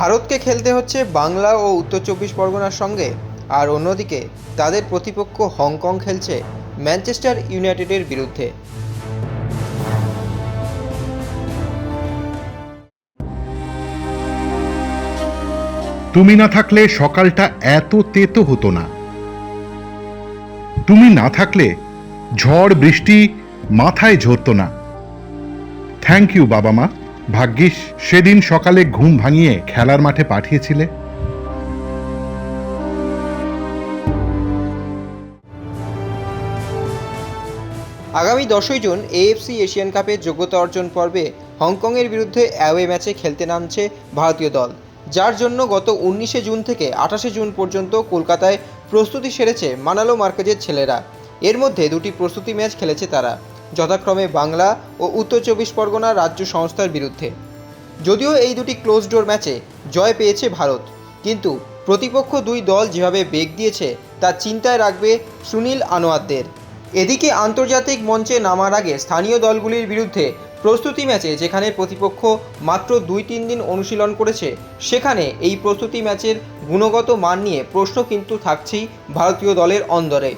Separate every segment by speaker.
Speaker 1: ভারতকে খেলতে হচ্ছে বাংলা ও উত্তর চব্বিশ পরগনার সঙ্গে। আর অন্যদিকে, তাদের প্রতিপক্ষ হংকং খেলছে ম্যানচেস্টার ইউনাইটেডের বিরুদ্ধে।
Speaker 2: তুমি না থাকলে সকালটা এত তেতো হতো না। তুমি না থাকলে ঝড় বৃষ্টি মাথায় ঝরতো না। থ্যাংক ইউ বাবা মা। ভাগ্যিস সেদিন সকালে ঘুম ভাঙিয়ে খেলার মাঠে পাঠিয়েছিলে।
Speaker 1: আগামী দশই জুন এএফসি এশিয়ান কাপের যোগ্যতা অর্জন পর্বে হংকংয়ের বিরুদ্ধে অ্যাওয়ে ম্যাচে খেলতে নামছে ভারতীয় দল। যার জন্য গত উনিশে জুন থেকে আঠাশে জুন পর্যন্ত কলকাতায় প্রস্তুতি সেরেছে মানালো মার্কেজের ছেলেরা। এর মধ্যে দুটি প্রস্তুতি ম্যাচ খেলেছে তারা। যথাক্রমে বাংলা ও উত্তর চব্বিশ পরগনা রাজ্য সংস্থার বিরুদ্ধে। যদিও এই দুটি ক্লোজ ডোর ম্যাচে জয় পেয়েছে ভারত, কিন্তু প্রতিপক্ষ দুই দল যেভাবে বেগ দিয়েছে, তা চিন্তায় রাখবে সুনীল আনোয়ারদের। এদিকে আন্তর্জাতিক মঞ্চে নামার আগে স্থানীয় দলগুলির বিরুদ্ধে প্রস্তুতি ম্যাচে যেখানে প্রতিপক্ষ মাত্র দুই তিন দিন অনুশীলন করেছে, সেখানে এই প্রস্তুতি ম্যাচের গুণগত মান নিয়ে প্রশ্ন কিন্তু থাকছেই ভারতীয় দলের অন্দরে।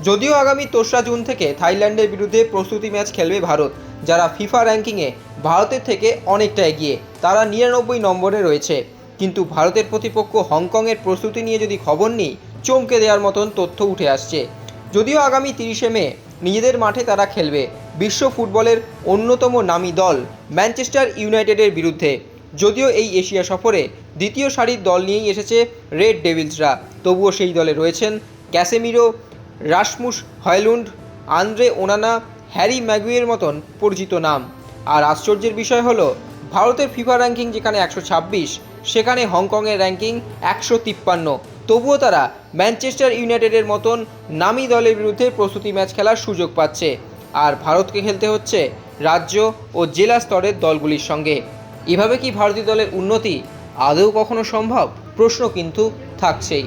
Speaker 1: যদিও আগামী তেসরা জুন থেকে থাইল্যান্ডের বিরুদ্ধে প্রস্তুতি ম্যাচ খেলবে ভারত, যারা ফিফা র্যাঙ্কিংয়ে ভারতের থেকে অনেকটা এগিয়ে, তারা নিরানব্বই নম্বরে রয়েছে। কিন্তু ভারতের প্রতিপক্ষ হংকংয়ের প্রস্তুতি নিয়ে যদি খবর নিই, চমকে দেওয়ার মতন তথ্য উঠে আসছে। যদিও আগামী তিরিশে মে নিজেদের মাঠে তারা খেলবে, বিশ্ব ফুটবলের অন্যতম নামী দল ম্যানচেস্টার ইউনাইটেডের বিরুদ্ধে। যদিও এই এশিয়া সফরে দ্বিতীয় সারির দল নিয়েই এসেছে রেড ডেভিলসরা, তবুও সেই দলে রয়েছেন Casemiro Rasmus, Hojlund, Andre Onana, Harry Maguire মতন পরিচিত নাম। আর আশ্চর্যের বিষয় হলো, ভারতের ফিফা র্যাঙ্কিং যেখানে একশো ছাব্বিশ, সেখানে হংকংয়ের র্যাঙ্কিং একশো তিপ্পান্ন। তবুও তারা ম্যানচেস্টার ইউনাইটেডের মতন নামি দলের বিরুদ্ধে প্রস্তুতি ম্যাচ খেলার সুযোগ পাচ্ছে। আর ভারতকে খেলতে হচ্ছে রাজ্য ও জেলা স্তরের দলগুলির সঙ্গে। এভাবে কি ভারতীয় দলের উন্নতি আদৌ কখনো সম্ভব? প্রশ্ন কিন্তু থাকছেই।